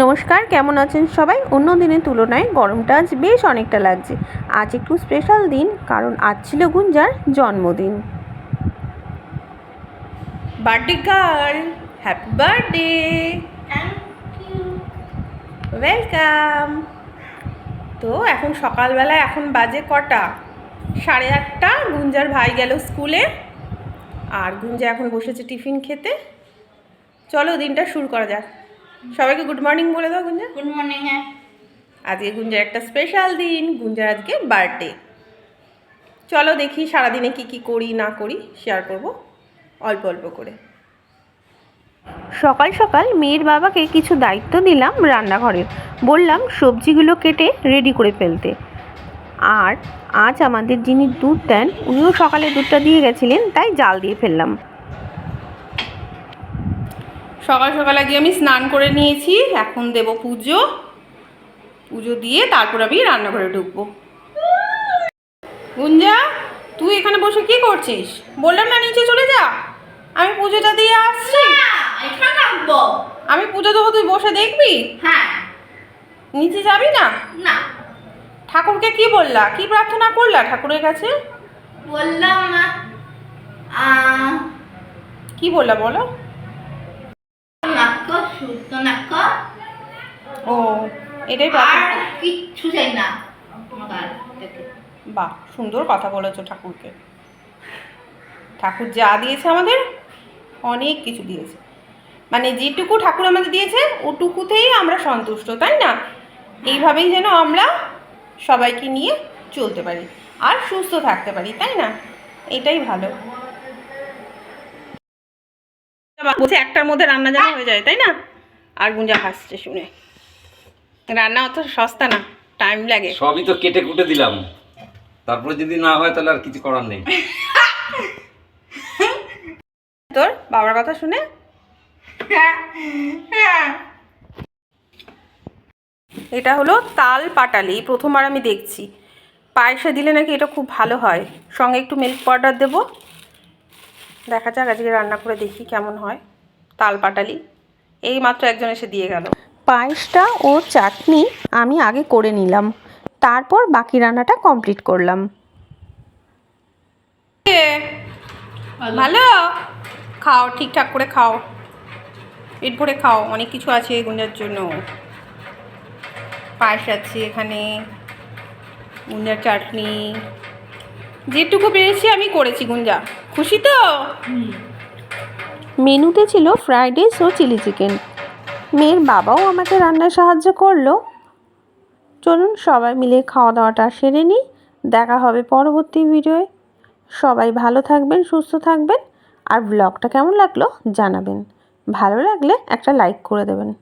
নমস্কার, কেমন আছেন সবাই? অন্য দিনের তুলনায় গরমটা আজ বেশ অনেকটা লাগছে। আজ একটু স্পেশাল দিন, কারণ আজ ছিল গুঞ্জার জন্মদিন। Birthday girl happy birthday welcome তো এখন সকালবেলা এখন বাজে কটা? সাড়ে আটটা, গুঞ্জার ভাই গেল স্কুলে। আর গুঞ্জা এখন বসেছে টিফিন খেতে। চলো দিনটা শুরু করা যাক। সবাইকে গুড মর্নিং বলে দাও গুঞ্জা। গুড মর্নিং হ্যাঁ। আজকে গুঞ্জার একটা স্পেশাল দিন গুঞ্জার আজকে বার্থডে চলো দেখি সারাদিনে কি কি করি না করি শেয়ার করব অল্প অল্প করে। সকাল সকাল মেয়ের বাবাকে কিছু দায়িত্ব দিলাম রান্নাঘরের। বললাম সবজিগুলো কেটে রেডি করে ফেলতে। আর আজ আমাদের যিনি দুধ দেন উনিও সকালে দুধটা দিয়ে গেছিলেন তাই জাল দিয়ে ফেললাম। সকাল সকাল আগে আমি স্নান করে নিয়েছি এখন দেব পুজো। পুজো দিয়ে তারপর আমি রান্নাঘরে ঢুকবো। গুঞ্জা তুই এখানে বসে কি করছিস? বললাম না নিচে চলে যা। আমি পুজোটা দিয়ে আসছি। আমি পুজো দেবো তুই বসে দেখবি? হ্যাঁ। নিচে যাবি না? না। ঠাকুরকে কি বললা? কি প্রার্থনা করলা ঠাকুরের কাছে? বললাম কি বললা বলো? শুদ্ধ ও এটাই আর কিচ্ছু চাই না। তোমার বাহ সুন্দর কথা বলেছ ঠাকুরকে। ঠাকুর যা দিয়েছে আমাদের অনেক কিছু দিয়েছে। মানে যেটুকু ঠাকুর আমাদের দিয়েছে ওটুকুতেই আমরা সন্তুষ্ট তাই না? এইভাবেই যেন আমরা সবাইকে নিয়ে চলতে পারি আর সুস্থ থাকতে পারি তাই না? এটাই ভালো। বলছে একটার মধ্যে রান্না যেন হয়ে যায় তাই না? আর গুঞ্জা হাসছে শুনে। রান্না অত সস্তা না টাইম লাগে। সবই তো কেটে কুটে দিলাম। তারপরে যদি না হয় তাহলে আর কিছু করার নেই। তোর বাবার কথা শুনে? এটা হলো তাল পাটালি প্রথমবার আমি দেখছি। পায়েসে দিলে নাকি এটা খুব ভালো হয়। সঙ্গে একটু মিল্ক পাউডার দেবো। দেখা যাক আজকে রান্না করে দেখি কেমন হয়। তাল পাটালি। এই মাত্র একজন এসে দিয়ে গেল। পায়েসটা ও চাটনি আমি আগে করে নিলাম। তারপর বাকি রান্নাটা কমপ্লিট করলাম। ভালো। খাও ঠিকঠাক করে খাও। পেট ভরে খাও অনেক কিছু আছে গুঞ্জার জন্য। পায়েস আছে এখানে গুঞ্জার চাটনি। যেটুকু পেরেছি আমি করেছি গুঞ্জা। খুশি তো? মেনুতে ছিল ফ্রাইড রাইস ও চিলি চিকেন। মেয়ের বাবাও আমাকে রান্নায় সাহায্য করল। চলুন সবাই মিলে খাওয়া দাওয়াটা সেরে নিই। দেখা হবে পরবর্তী ভিডিওয়ে। সবাই ভালো থাকবেন, সুস্থ থাকবেন আর ব্লগটা কেমন লাগল জানাবেন। ভালো লাগলে একটা লাইক করে দেবেন।